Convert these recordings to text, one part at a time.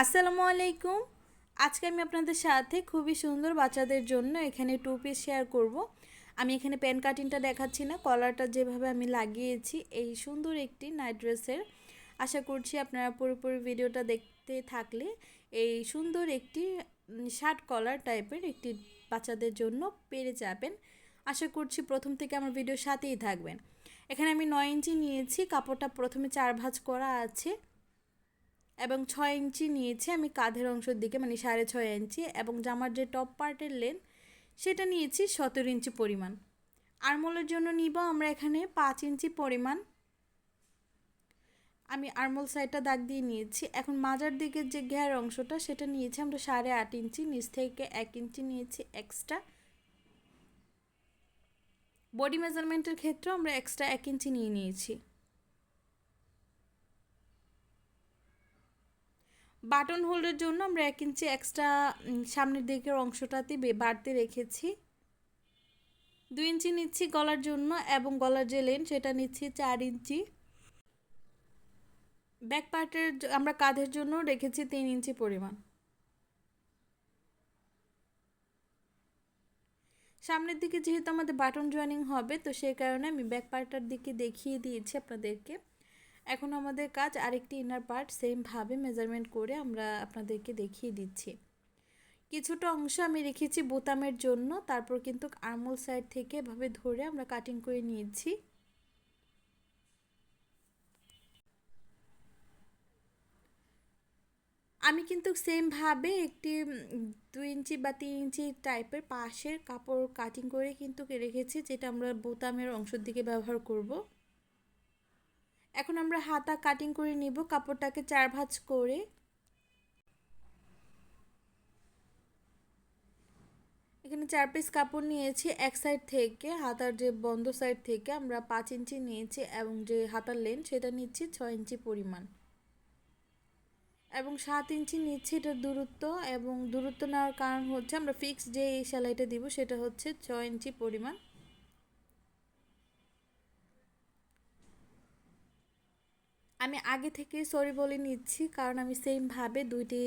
আসসালামু আলাইকুম। আজকে আমি আপনাদের সাথে খুবই সুন্দর বাচ্চাদের জন্য এখানে টু পিস শেয়ার করব। আমি এখানে প্যান কাটিংটা দেখাচ্ছি না কলারটা যেভাবে আমি লাগিয়েছি, এই সুন্দর একটি নাইট ড্রেসের আশা করছি আপনারা পুরোপুরি ভিডিওটা দেখতে থাকলে এই সুন্দর একটি শার্ট কলার টাইপের একটি বাচ্চাদের জন্য পেরে যাবেন। আশা করছি প্রথম থেকে আমার ভিডিওর সাথেই থাকবেন। এখানে আমি নয় ইঞ্চি নিয়েছি, কাপড়টা প্রথমে চার ভাঁজ করা আছে। এবং ছয় ইঞ্চি নিয়েছি, আমি কাঁধের অংশের দিকে মানে সাড়ে ছয় ইঞ্চি, এবং জামার যে টপ পার্টের লেন সেটা নিয়েছি সতেরো ইঞ্চি পরিমাণ। আরমোলের জন্য নিব আমরা এখানে পাঁচ ইঞ্চি পরিমাণ। আমি আরমোল সাইডটা দাগ দিয়ে নিয়েছি। এখন মাজার দিকের যে ঘের অংশটা, সেটা নিয়েছি আমরা সাড়ে আট ইঞ্চি, নিচ থেকে এক ইঞ্চি নিয়েছি এক্সট্রা বডি মেজারমেন্টের ক্ষেত্রেও আমরা এক্সট্রা এক ইঞ্চি নিয়ে নিয়েছি। বাটন হোল্ডের জন্য আমরা এক ইঞ্চি এক্সট্রা সামনের দিকের অংশটাতে বাড়তে রেখেছি। দুই ইঞ্চি নিচ্ছি গলার জন্য এবং গলার যে লেন সেটা নিচ্ছি চার ইঞ্চি। ব্যাক পার্টের আমরা কাঁধের জন্য রেখেছি তিন ইঞ্চি পরিমাণ। সামনের দিকে যেহেতু আমাদের বাটন জয়েনিং হবে, তো সেই কারণে আমি ব্যাক পার্টটার দিকে দেখিয়ে দিয়েছি আপনাদেরকে। এখন আমাদের কাজ আরেকটি ইনার পার্ট সেমভাবে মেজারমেন্ট করে আমরা আপনাদেরকে দেখিয়ে দিচ্ছি। কিছুটা অংশ আমি রেখেছি বোতামের জন্য, তারপর কিন্তু আর্মল সাইড থেকে এভাবে ধরে আমরা কাটিং করে নিয়েছি। আমি কিন্তু সেমভাবে একটি দুই ইঞ্চি বা তিন ইঞ্চি টাইপের পাশের কাপড় কাটিং করে কিন্তু রেখেছি, যেটা আমরা বোতামের অংশের দিকে ব্যবহার করব। এখন আমরা হাতা কাটিং করে নিব, কাপড়টাকে চার ভাঁজ করে। এখানে চার পিস কাপড় নিয়েছি, এক সাইড থেকে, হাতার যে বন্ধ সাইড থেকে আমরা পাঁচ ইঞ্চি নিয়েছি এবং যে হাতার লেন সেটা নিচ্ছি ছয় ইঞ্চি পরিমাণ। এবং সাত ইঞ্চি নিচ্ছি এটার দূরত্ব এবং দূরত্ব নেওয়ার কারণ হচ্ছে আমরা ফিক্স যে সেলাইটা দিব সেটা হচ্ছে ছয় ইঞ্চি পরিমাণ। আমি আগে থেকে সরি বলে নিচ্ছি, কারণ আমি সেমভাবে দুইটি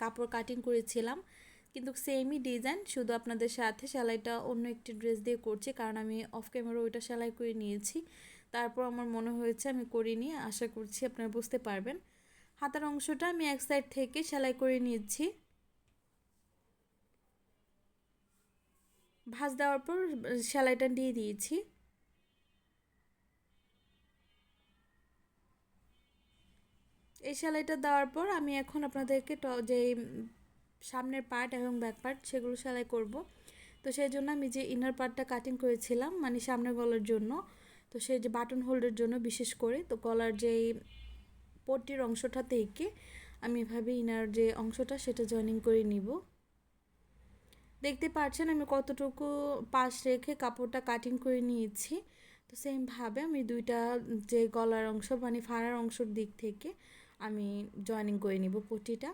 কাপড় কাটিং করেছিলাম। কিন্তু সেমই ডিজাইন শুধু আপনাদের সাথে সেলাইটা অন্য একটি ড্রেস দিয়ে করছি, কারণ আমি অফ ক্যামেরা ওইটা সেলাই করে নিয়েছি। তারপর আমার মনে হয়েছে আমি করিনি, আশা করছি আপনারা বুঝতে পারবেন। হাতার অংশটা আমি এক সাইড থেকে সেলাই করে নিয়েছি ভাজ দেওয়ার পর সেলাইটা দিয়ে দিয়েছি। এই সেলাইটা দেওয়ার পর আমি এখন আপনাদেরকে যে সামনের পার্ট এবং ব্যাক পার্ট সেগুলো সেলাই করব। তো সেই জন্য আমি যে ইনার পার্টটা কাটিং করেছিলাম মানে সামনের গলার জন্য, তো সেই যে বাটন হোল্ডের জন্য বিশেষ করে, তো গলার যে পট্টির অংশটা থেকে আমি এভাবে ইনার যে অংশটা সেটা জয়েনিং করে নিব। দেখতে পাচ্ছেন আমি কতটুকু পাশ রেখে কাপড়টা কাটিং করে নিয়েছি। তো সেমভাবে আমি দুইটা যে গলার অংশ মানে ফাড়ার অংশের দিক থেকে আমি জয়েনিং করে নিব পটিটা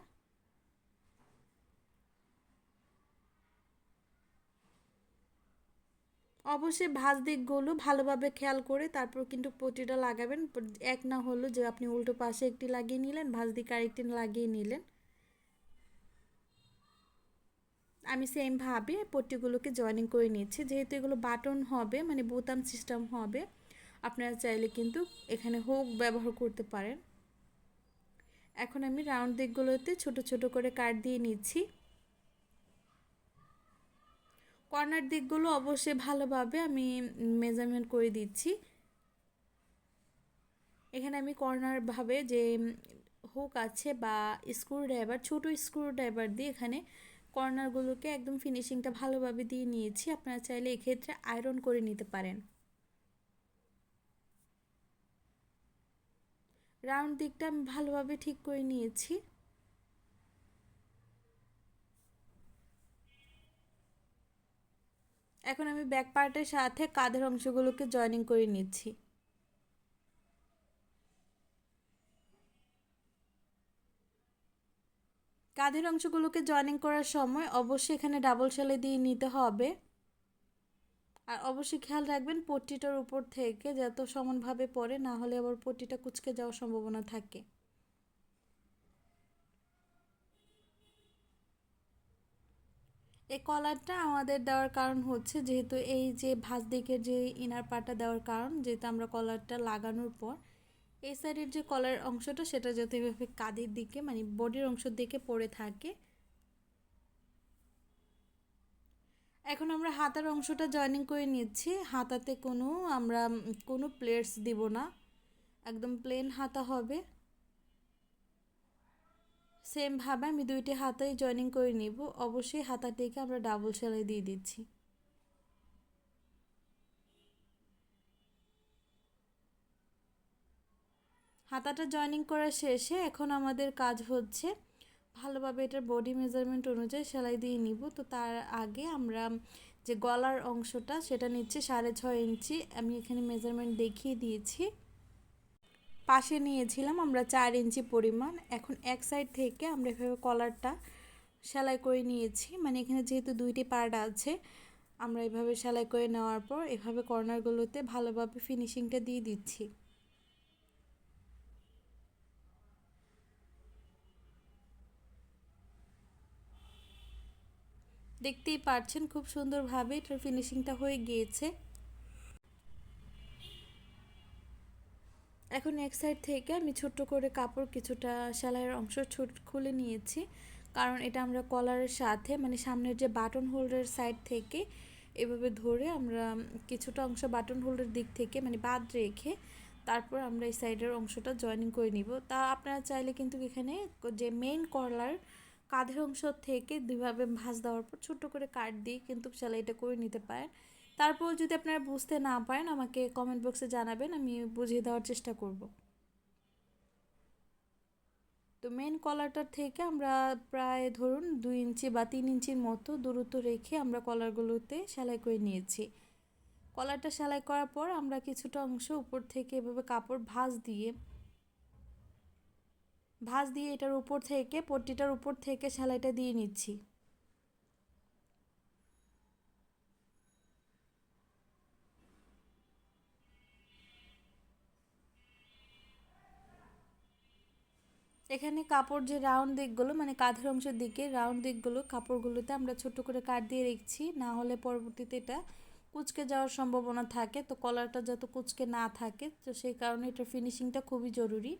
অবশ্যই ভাজ দিকগুলো ভালোভাবে খেয়াল করে তারপর কিন্তু পটিটা লাগাবেন। এক না হলো যে আপনি উল্টো পাশে একটি লাগিয়ে নিলেন, ভাজ দিক আরেকটি লাগিয়ে নিলেন। আমি সেমভাবে পট্টিগুলোকে জয়েনিং করে নিচ্ছি। যেহেতু এগুলো বাটন হবে মানে বোতাম সিস্টেম হবে, আপনারা চাইলে কিন্তু এখানে হোক ব্যবহার করতে পারেন। এখন আমি রাউন্ড দিকগুলোতে ছোট ছোট করে কাট দিয়ে নিচ্ছি। কর্নার দিকগুলো অবশ্যই ভালোভাবে আমি মেজারমেন্ট করে দিচ্ছি। এখানে আমি কর্নারভাবে যে হুক আছে বা স্ক্রু ড্রাইভার ছোটো স্ক্রু ড্রাইভার দিয়ে এখানে কর্নারগুলোকে একদম ফিনিশিংটা ভালোভাবে দিয়ে নিয়েছি। আপনারা চাইলে এক্ষেত্রে আয়রন করে নিতে পারেন। রাউন্ড দিকটা আমি ভালোভাবে ঠিক করে নিয়েছি। এখন আমি ব্যাক পার্টের সাথে কাঁধের অংশগুলোকে জয়েনিং করে নিচ্ছি। কাঁধের অংশগুলোকে জয়েনিং করার সময় অবশ্যই এখানে ডাবল সেলাই দিয়ে নিতে হবে। আর অবশ্যই খেয়াল রাখবেন পট্টিটার উপর থেকে যত সমানভাবে পড়ে, না হলে আবার পট্টিটা কুচকে যাওয়ার সম্ভাবনা থাকে। এই কলারটা আমাদের দেওয়ার কারণ হচ্ছে যেহেতু এই যে ভাঁজ দিকের যে ইনার পাটা দেওয়ার কারণ, যেহেতু আমরা কলারটা লাগানোর পর এই সাইডের যে কলার অংশটা, সেটা যাতে এভাবে কাঁধের দিকে মানে বডির অংশের দিকে পড়ে থাকে এখন আমরা হাতার অংশটা জয়েনিং করে নিচ্ছি। হাতাতে কোনো আমরা কোনো প্লেটস দিব না। একদম প্লেন হাতা হবে। সেমভাবে আমি দুইটি হাতাই জয়েনিং করে নিব। অবশ্যই হাতাটিকে আমরা ডাবল সেলাই দিয়ে দিচ্ছি। হাতাটা জয়েনিং করা শেষে এখন আমাদের কাজ হচ্ছে ভালোভাবে এটার বডি মেজারমেন্ট অনুযায়ী সেলাই দিয়ে নিব। তো তার আগে আমরা যে গলার অংশটা সেটা নিচ্ছে সাড়ে ছয় ইঞ্চি। আমি এখানে মেজারমেন্ট দেখিয়ে দিয়েছি। পাশে নিয়েছিলাম আমরা চার ইঞ্চি পরিমাণ। এখন এক সাইড থেকে আমরা এভাবে কলারটা সেলাই করে নিয়েছি। মানে এখানে যেহেতু দুইটি পার্ট আছে, আমরা এভাবে সেলাই করে নেওয়ার পর এভাবে কর্নারগুলোতে ভালোভাবে ফিনিশিংটা দিয়ে দিচ্ছি। দেখতেই পারছেন খুব সুন্দরভাবে এটার ফিনিশিংটা হয়ে গিয়েছে। এখন এক সাইড থেকে আমি ছোট্ট করে কাপড় কিছুটা সেলাইয়ের অংশ ছোট, খুলে নিয়েছি। কারণ এটা আমরা কলারের সাথে মানে সামনের যে বাটন হোল্ডার সাইড থেকে এভাবে ধরে আমরা কিছুটা অংশ বাটন হোল্ডার দিক থেকে মানে বাদ রেখে তারপর আমরা এই সাইডের অংশটা জয়েনিং করে নিব। তা আপনারা চাইলে কিন্তু এখানে যে মেইন কলার কাঁধের অংশ থেকে দুইভাবে ভাঁজ দেওয়ার পর ছোট্ট করে কাট দিয়ে কিন্তু সেলাইটা করে নিতে পারেন। তারপর যদি আপনারা বুঝতে না পারেন, আমাকে কমেন্ট বক্সে জানাবেন, আমি বুঝিয়ে দেওয়ার চেষ্টা করব। তো মেন কলারটার থেকে আমরা প্রায় ধরুন দুই ইঞ্চি বা তিন ইঞ্চির মতো দূরত্ব রেখে আমরা কলারগুলোতে সেলাই করে নিয়েছি। কলারটা সেলাই করার পর আমরা কিছুটা অংশ উপর থেকে এভাবে কাপড় ভাঁজ দিয়ে ভাঁজ দিয়ে এটার উপর থেকে, পট্টিটার উপর থেকে সেলাইটা দিয়ে নিচ্ছি। এখানে কাপড় যে রাউন্ড দিকগুলো মানে কাঁধের অংশের দিকে রাউন্ড দিকগুলো, কাপড়গুলোতে আমরা ছোট করে কাট দিয়ে রেখেছি। না হলে পরবর্তীতে এটা কুচকে যাওয়ার সম্ভাবনা থাকে। তো কলারটা যত কুচকে না থাকে, তো সেই কারণে এটার ফিনিশিংটা খুবই জরুরি।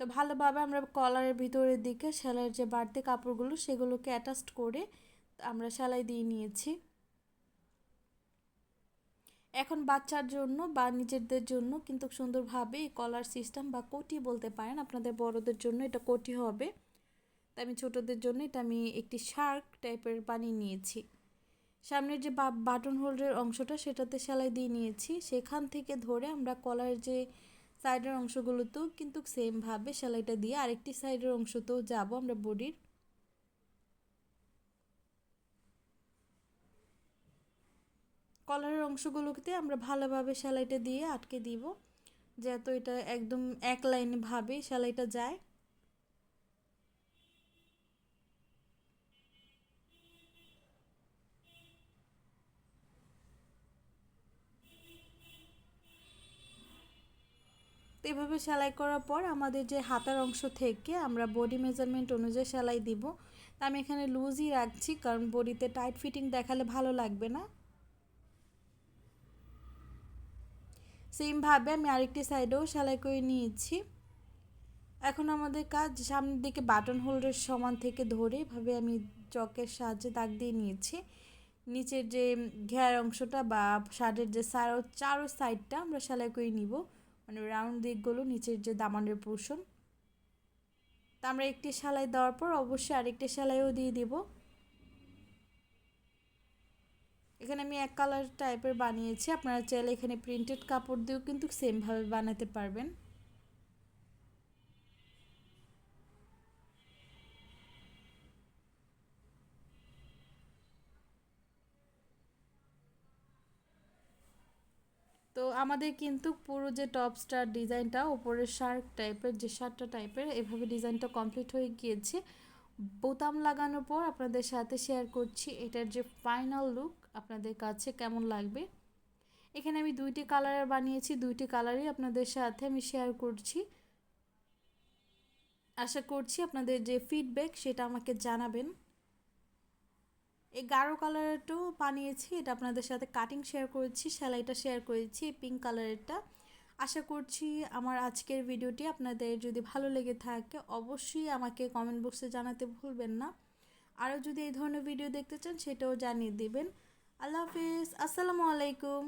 তো ভালোভাবে আমরা কলারের ভিতরের দিকে সেলাইয়ের যে বাড়তি কাপড়গুলো সেগুলোকে অ্যাটাচড করে আমরা সেলাই দিয়ে নিয়েছি। এখন বাচ্চার জন্য বা নিজেদের জন্য কিন্তু সুন্দরভাবে এই কলার সিস্টেম বা কোটি বলতে পারেন, আপনাদের বড়দের জন্য এটা কোটি হবে। তাই আমি ছোটদের জন্য এটা আমি একটি শার্ক টাইপের বানিয়ে নিয়েছি। সামনের যে বাটন হোল্ডের অংশটা সেটাতে সেলাই দিয়ে নিয়েছি। সেখান থেকে ধরে আমরা কলার যে সাইডের অংশগুলোতেও কিন্তু সেমভাবে সেলাইটা দিয়ে আরেকটি সাইডের অংশতেও যাব আমরা বডির। কলারের অংশগুলোতে আমরা ভালোভাবে সেলাইটা দিয়ে আটকে দিব, যেহেতু এটা একদম এক লাইনভাবে সেলাইটা যায়। এভাবে সেলাই করার পর আমাদের যে হাতার অংশ থেকে আমরা বডি মেজারমেন্ট অনুযায়ী সেলাই দিব। তা আমি এখানে লুজই রাখছি কারণ বডিতে টাইট ফিটিং দেখালে ভালো লাগবে না। সেমভাবে আমি আরেকটি সাইডেও সেলাই করে নিয়েছি। এখন আমাদের কাজ, সামনের দিকে বাটন হোল্ডের সমান থেকে ধরে এভাবে আমি চকের সাহায্যে দাগ দিয়ে নিয়েছি। নিচের যে ঘেয়ার অংশটা বা শার্টের যে সারো চারো সাইডটা আমরা সেলাই করে নিব। মানে রাউন্ড দিকগুলো, নিচের যে দামানের পোর্শন তা আমরা একটি সেলাই দেওয়ার পর অবশ্যই আরেকটি সেলাইও দিয়ে দিব। এখানে আমি এক কালার টাইপের বানিয়েছি। আপনারা চাইলে এখানে প্রিন্টেড কাপড় দিয়েও কিন্তু সেমভাবে বানাতে পারবেন। আমাদের কিন্তু পুরো যে টপ স্টার ডিজাইনটা ওপরের শার্ট টাইপের যে শার্টটা টাইপের এভাবে ডিজাইনটা কমপ্লিট হয়ে গিয়েছে। বোতাম লাগানোর পর আপনাদের সাথে শেয়ার করছি এটার যে ফাইনাল লুক আপনাদের কাছে কেমন লাগবে। এখানে আমি দুইটি কালারের বানিয়েছি, দুইটি কালারই আপনাদের সাথে আমি শেয়ার করছি। আশা করছি আপনাদের যে ফিডব্যাক সেটা আমাকে জানাবেন। এই গাঢ় কালারেরটাও বানিয়েছি, এটা আপনাদের সাথে কাটিং শেয়ার করেছি, সেলাইটা শেয়ার করেছি পিঙ্ক কালারেরটা। আশা করছি আমার আজকের ভিডিওটি আপনাদের যদি ভালো লেগে থাকে, অবশ্যই আমাকে কমেন্ট বক্সে জানাতে ভুলবেন না। আরও যদি এই ধরনের ভিডিও দেখতে চান, সেটাও জানিয়ে দেবেন। আল্লাহ হাফিজ, আসসালামু আলাইকুম।